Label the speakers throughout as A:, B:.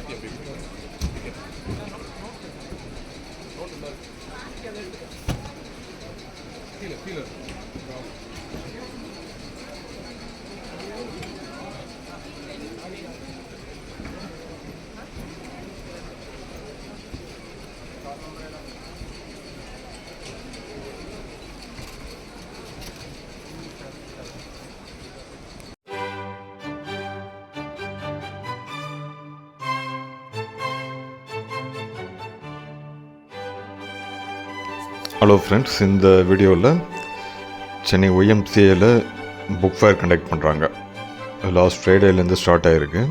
A: காட்டி அப்படியே கீழே. கீழே.
B: ஹலோ ஃப்ரெண்ட்ஸ் இந்த வீடியோவில் சென்னை ஒய்எம்சிஏல புக் ஃபேர் கண்டக்ட் பண்ணுறாங்க லாஸ்ட் ஃப்ரைடேலேருந்து ஸ்டார்ட் ஆகிருக்கு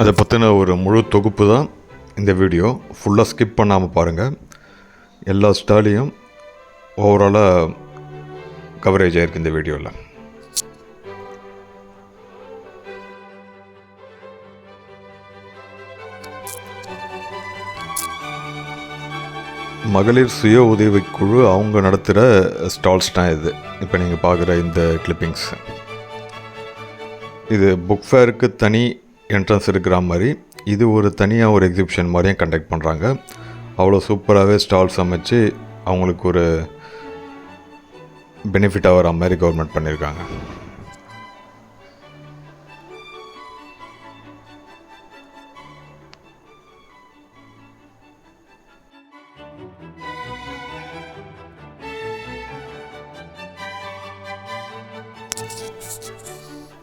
B: அதை பற்றின ஒரு முழு தொகுப்பு தான் இந்த வீடியோ. ஃபுல்லாக ஸ்கிப் பண்ணாமல் பாருங்கள் எல்லா ஸ்டாலையும் ஓவராலாக கவரேஜ் ஆகிருக்கு இந்த வீடியோவில் மகளிர் சுய உதவிக்குழு அவங்க நடத்துகிற ஸ்டால்ஸ் தான் இது. இப்போ நீங்கள் பார்க்குற இந்த கிளிப்பிங்ஸ் இது புக் ஃபேருக்கு தனி என்ட்ரன்ஸ் இருக்கிற மாதிரி இது ஒரு தனியாக ஒரு எக்ஸிபிஷன் மாதிரியும் கண்டக்ட் பண்ணுறாங்க. அவ்வளோ சூப்பராகவே ஸ்டால்ஸ் அமைச்சு அவங்களுக்கு ஒரு பெனிஃபிட் ஆகிற மாதிரி கவர்மெண்ட் பண்ணியிருக்காங்க.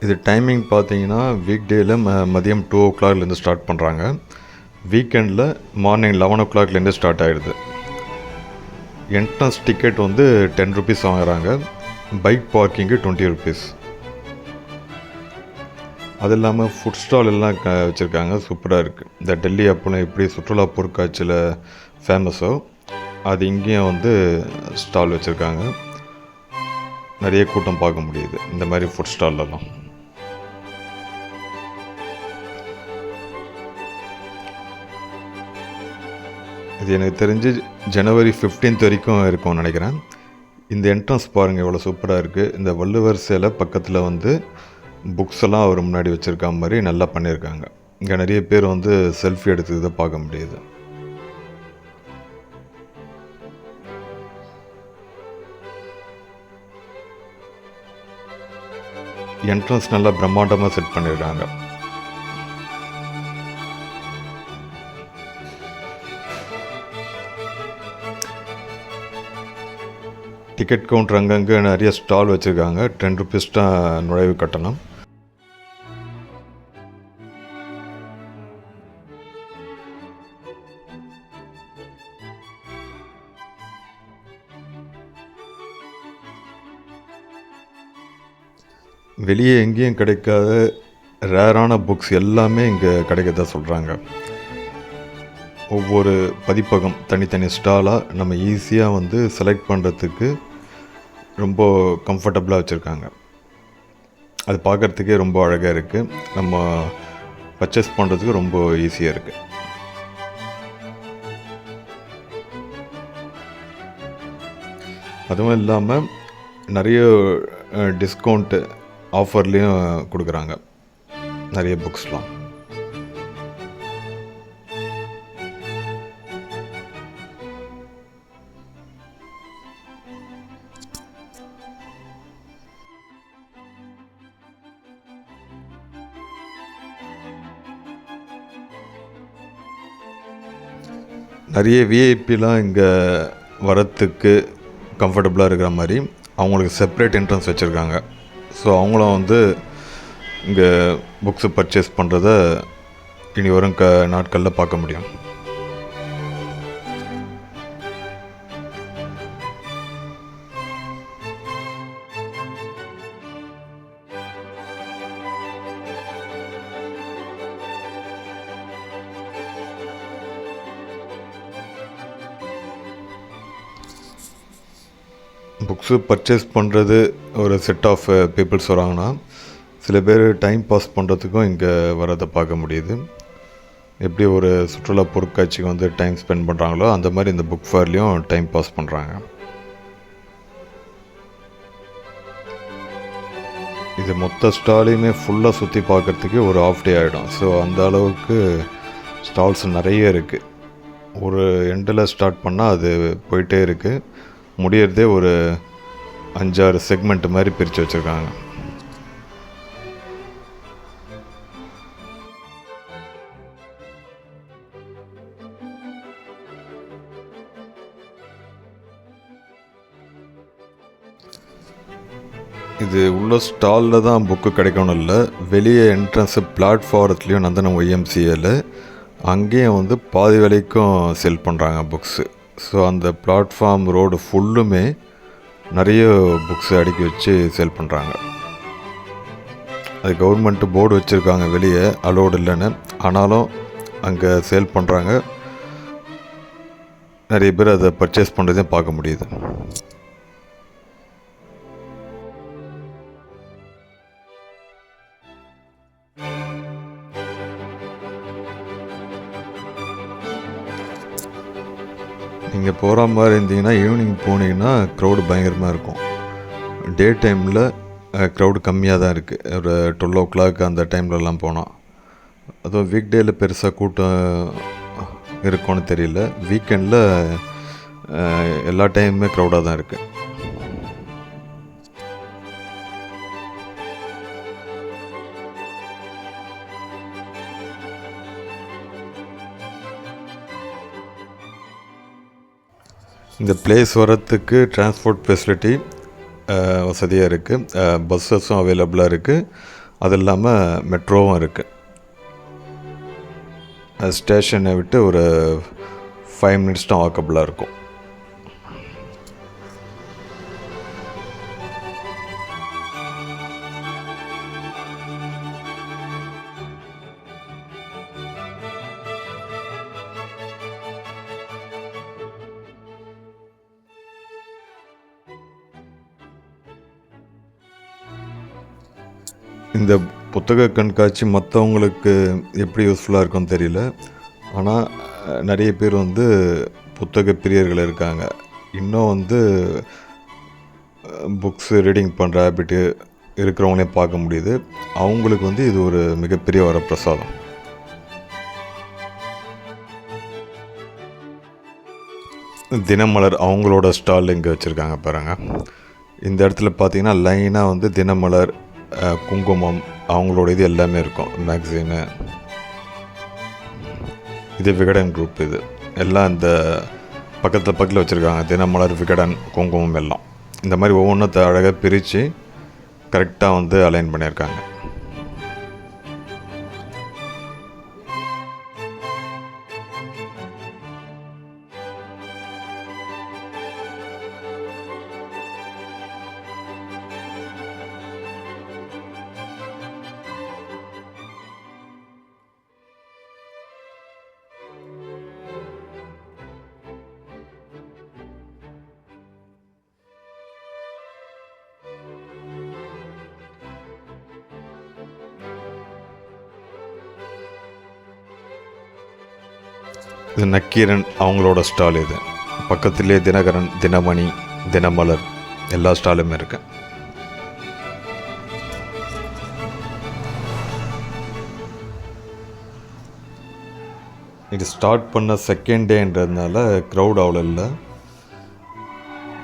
B: இது டைமிங் பார்த்தீங்கன்னா வீக் டேயில் ம மதியம் டூ ஓ கிளாக்லேருந்து ஸ்டார்ட் பண்ணுறாங்க வீக்கெண்டில் மார்னிங் லெவன் ஓ கிளாக்லேருந்து ஸ்டார்ட் ஆகிடுது என்ட்ரன்ஸ் டிக்கெட் வந்து டென் ருபீஸ் வாங்குறாங்க. பைக் பார்க்கிங்கு டுவெண்ட்டி ருபீஸ் அது இல்லாமல் ஃபுட் ஸ்டால் எல்லாம் க வச்சுருக்காங்க. சூப்பராக இருக்குது இந்த டெல்லி அப்போலாம் எப்படி சுற்றுலா பொருட்காட்சியில் ஃபேமஸோ அது இங்கேயும் வந்து ஸ்டால் வச்சுருக்காங்க. நிறைய கூட்டம் பார்க்க முடியுது. இந்த மாதிரி ஃபுட் ஸ்டால்லலாம் இது எனக்கு தெரிஞ்சு ஜனவரி 15th வரைக்கும் இருக்கும்னு நினைக்கிறேன். இந்த என்ட்ரன்ஸ் பாருங்கள் எவ்வளோ சூப்பராக இருக்குது இந்த வள்ளுவர் சிலை பக்கத்தில் வந்து புக்ஸ் எல்லாம் அவர் முன்னாடி வச்சுருக்க மாதிரி நல்லா பண்ணியிருக்காங்க. இங்கே நிறைய பேர் வந்து செல்ஃபி எடுத்துக்கிறத பார்க்க முடியுது. என்ட்ரன்ஸ் நல்லா பிரம்மாண்டமாக செட் பண்ணியிருக்காங்க. டிக்கெட் கவுண்டர் அங்கங்கே நிறைய ஸ்டால் வச்சுருக்காங்க. டென் ருபீஸ் தான் நுழைவு கட்டணம். வெளியே எங்கேயும் கிடைக்காத ரேரான புக்ஸ் எல்லாமே இங்கே கிடைக்கிறதா சொல்கிறாங்க ஒவ்வொரு பதிப்பகம் தனித்தனி ஸ்டாலாக நம்ம ஈஸியாக வந்து செலக்ட் பண்ணுறதுக்கு ரொம்ப கம்ஃபர்டபுளாக வச்சுருக்காங்க. அது பார்க்குறதுக்கே ரொம்ப அழகாக இருக்குது நம்ம பர்ச்சேஸ் பண்ணுறதுக்கு ரொம்ப ஈஸியாக இருக்குது அதுவும் இல்லாமல் நிறைய டிஸ்கவுண்ட்டு ஆஃபர்லேயும் கொடுக்குறாங்க. நிறைய புக்ஸ்லாம் நிறைய விஐபிலாம் இங்கே வரத்துக்கு கம்ஃபர்டபுளாக இருக்கிற மாதிரி அவங்களுக்கு செப்ரேட் என்ட்ரன்ஸ் வச்சுருக்காங்க. ஸோ அவங்களும் வந்து இங்கே புக்ஸு பர்ச்சேஸ் பண்ணுறத இனி வரும் க நாட்களில் பார்க்க முடியும். புக்ஸு பர்ச்சேஸ் பண்ணுறது ஒரு செட் ஆஃப் பீப்புள்ஸ் வராங்கன்னா சில பேர் டைம் பாஸ் பண்ணுறதுக்கும் இங்கே வரதை பார்க்க முடியுது. எப்படி ஒரு சுற்றுலா பொருட்காட்சிக்கு வந்து டைம் ஸ்பெண்ட் பண்ணுறாங்களோ அந்த மாதிரி இந்த புக் ஃபேர்லேயும் டைம் பாஸ் பண்ணுறாங்க. இது மொத்த ஸ்டாலையுமே ஃபுல்லாக சுற்றி பார்க்குறதுக்கு ஒரு ஆஃப் டே ஆகிடும் ஸோ அந்த அளவுக்கு ஸ்டால்ஸ் நிறைய இருக்குது ஒரு எண்டில் ஸ்டார்ட் பண்ணால் அது போயிட்டே இருக்குது முடியறதே ஒரு அஞ்சாறு செக்மெண்ட் மாதிரி பிரித்து வச்சுருக்காங்க. இது உள்ள ஸ்டாலில் தான் புக்கு கிடைக்கணும் இல்லை. வெளியே என்ட்ரன்ஸு பிளாட்ஃபாரத்துலேயும் நந்தனம் ஒய்எம்சிஏல அங்கேயும் வந்து பாதி விலைக்கும் செல் பண்ணுறாங்க புக்ஸு ஸோ அந்த பிளாட்ஃபார்ம் ரோடு ஃபுல்லுமே நிறைய புக்ஸ் அடுக்கி வச்சு சேல் பண்ணுறாங்க அது கவர்மெண்ட்டு போர்டு வச்சுருக்காங்க வெளியே அலோடு இல்லைன்னு. ஆனாலும் அங்கே சேல் பண்ணுறாங்க நிறைய பேர் அதை பர்ச்சேஸ் பண்ணுறதையும் பார்க்க முடியுது. நீங்கள் போகிற மாதிரி இருந்தீங்கன்னா ஈவினிங் போனீங்கன்னா க்ரௌடு பயங்கரமாக இருக்கும். டே டைமில் க்ரௌடு கம்மியாக தான் இருக்குது ஒரு டுவெல் ஓ கிளாக் அந்த டைம்லலாம் போனால் அதுவும் வீக் டேயில் பெருசாக கூட்டம் இருக்கும்னு தெரியல. வீக்கெண்டில் எல்லா டைமுமே க்ரௌடாக தான் இருக்குது இந்த பிளேஸ் வரத்துக்கு டிரான்ஸ்போர்ட் ஃபெசிலிட்டி வசதியாக இருக்குது பஸ்ஸஸும் அவைலபிளாக இருக்குது அது இல்லாமல் மெட்ரோவும் இருக்குது ஸ்டேஷனை விட்டு ஒரு ஃபைவ் மினிட்ஸ் தான் வாக்கபிளாக இருக்கும். இந்த புத்தக கண்காட்சி மற்றவங்களுக்கு எப்படி யூஸ்ஃபுல்லாக இருக்கும்னு தெரியல. ஆனால் நிறைய பேர் வந்து புத்தக பிரியர்கள் இருக்காங்க. இன்னும் வந்து புக்ஸ் ரீடிங் பண்ணுற ஹேபிட்டு இருக்கிறவங்களையும் பார்க்க முடியுது. அவங்களுக்கு வந்து இது ஒரு மிகப்பெரிய வர பிரசாதம் தினமலர் அவங்களோட ஸ்டால் இங்கே வச்சுருக்காங்க பாருங்கள் இந்த இடத்துல பார்த்தீங்கன்னா லைனாக வந்து தினமலர் குங்குமம் அவங்களோட இது எல்லாமே இருக்கும். மேக்சினு இது விகடன் குரூப் இது. எல்லாம் இந்த பக்கத்தில் பக்கத்தில் வச்சுருக்காங்க. தினமலர் விகடன் குங்குமம் எல்லாம். இந்த மாதிரி ஒவ்வொன்றத்தை அழகாக பிரித்து கரெக்டாக வந்து அலைன் பண்ணியிருக்காங்க. இது நக்கீரன் அவங்களோட ஸ்டால் இது. பக்கத்திலே தினகரன் தினமணி தினமலர் எல்லா ஸ்டாலுமே இருக்குது இது ஸ்டார்ட் பண்ண செகண்ட் டேன்றதுனால க்ரௌட் அவ்வளோ இல்லை.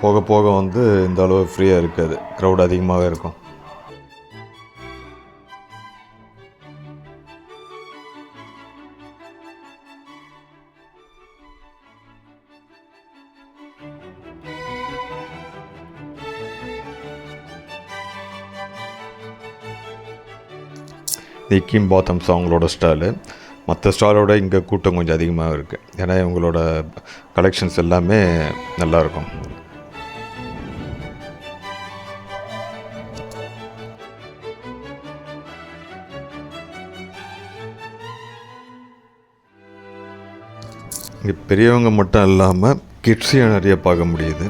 B: போக போக வந்து இந்த அளவு ஃப்ரீயாக இருக்காது க்ரௌட் அதிகமாகவே இருக்கும். நிக்கிம் பாத்தம்ஸ் அவங்களோட ஸ்டாலு மற்ற ஸ்டாலோட இங்கே கூட்டம் கொஞ்சம் அதிகமாக இருக்குது ஏன்னா இவங்களோட கலெக்ஷன்ஸ் எல்லாமே நல்லாயிருக்கும் இங்கே பெரியவங்க மட்டும் இல்லாமல் கிட்ஸையும் நிறைய பார்க்க முடியுது.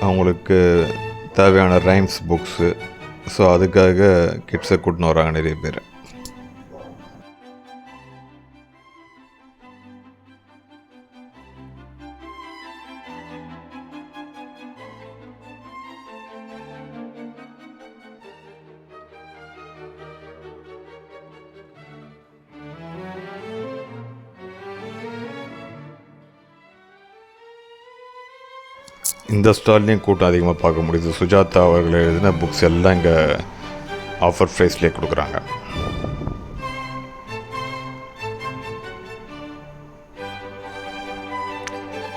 B: அவங்களுக்கு தேவையான ரைம்ஸ் புக்ஸு ஸோ அதுக்காக கிட்ஸை கூட்டின்னு வராங்க நிறைய பேர். இந்த ஸ்டால்லையும் கூட்டம் அதிகமாக பார்க்க முடியுது. சுஜாதா அவர்கள் எழுதின புக்ஸ் எல்லாம் இங்கே ஆஃபர் ப்ரைஸ்லேயே கொடுக்குறாங்க.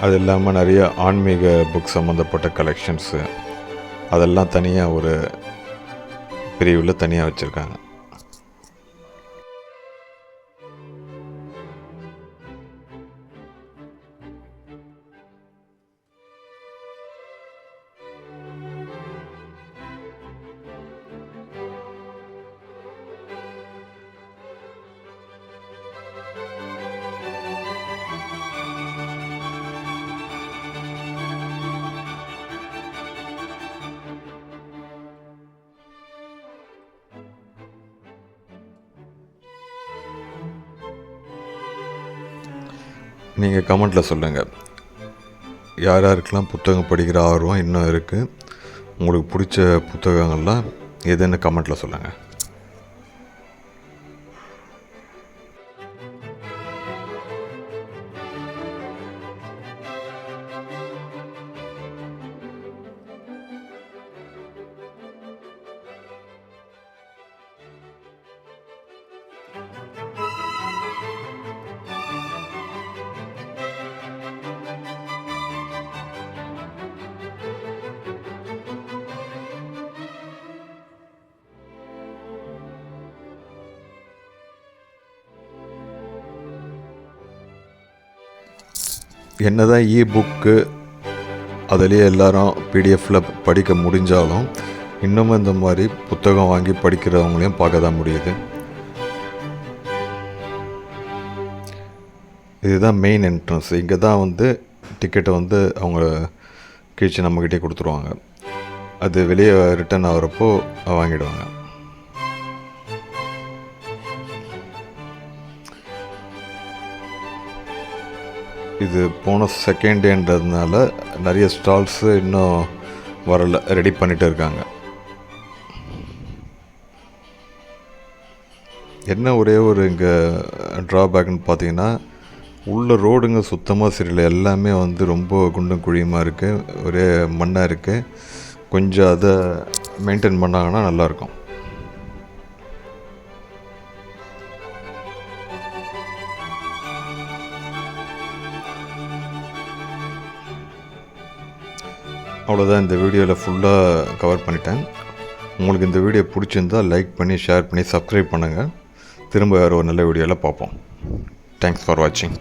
B: அது இல்லாமல் நிறைய ஆன்மீக புக் சம்மந்தப்பட்ட கலெக்ஷன்ஸு அதெல்லாம் தனியாக ஒரு பிரிவில் தனியாக வச்சுருக்காங்க. நீங்கள் கமெண்ட்டில் சொல்லுங்கள் யார் யாருக்கெல்லாம் புத்தகம் படிக்கிற ஆர்வம் இன்னும் இருக்குது உங்களுக்கு பிடிச்ச புத்தகங்கள்லாம் எதுன்னு கமெண்ட்டில் சொல்லுங்கள் என்ன தான் இ புக்கு அதுலேயே எல்லாரும் பிடிஎஃப்பில் படிக்க முடிஞ்சாலும் இன்னமும் இந்த மாதிரி புத்தகம் வாங்கி படிக்கிறவங்களையும் பார்க்க தான் முடியுது. இதுதான் மெயின் என்ட்ரன்ஸ் இங்கே தான் வந்து டிக்கெட்டை வந்து அவங்க கீழ்ச்சி நம்மக்கிட்டே கொடுத்துருவாங்க. அது வெளியே ரிட்டர்ன் ஆகிறப்போ வாங்கிடுவாங்க. இது போன செகண்ட் டேன்றதுனால நிறைய ஸ்டால்ஸு இன்னும் வரல ரெடி பண்ணிட்டு இருக்காங்க. என்ன ஒரே ஒரு இங்கே ட்ராபேக்னு பார்த்தீங்கன்னா உள்ள ரோடுங்க சுத்தமாக சரியில்லை. எல்லாமே வந்து ரொம்ப குண்டும் குழியுமாக இருக்குது ஒரே மண்ணாக இருக்குது கொஞ்சம் அதை மெயின்டைன் பண்ணாங்கன்னா நல்லாயிருக்கும் அவ்வளோதான் இந்த வீடியோவில் ஃபுல்லாக கவர் பண்ணிட்டேன். உங்களுக்கு இந்த வீடியோ பிடிச்சிருந்தா லைக் பண்ணி ஷேர் பண்ணி சப்ஸ்கிரைப் பண்ணுங்கள் திரும்ப வேறு ஒரு நல்ல வீடியோவில் பார்ப்போம். தேங்க்ஸ் ஃபார் வாட்சிங்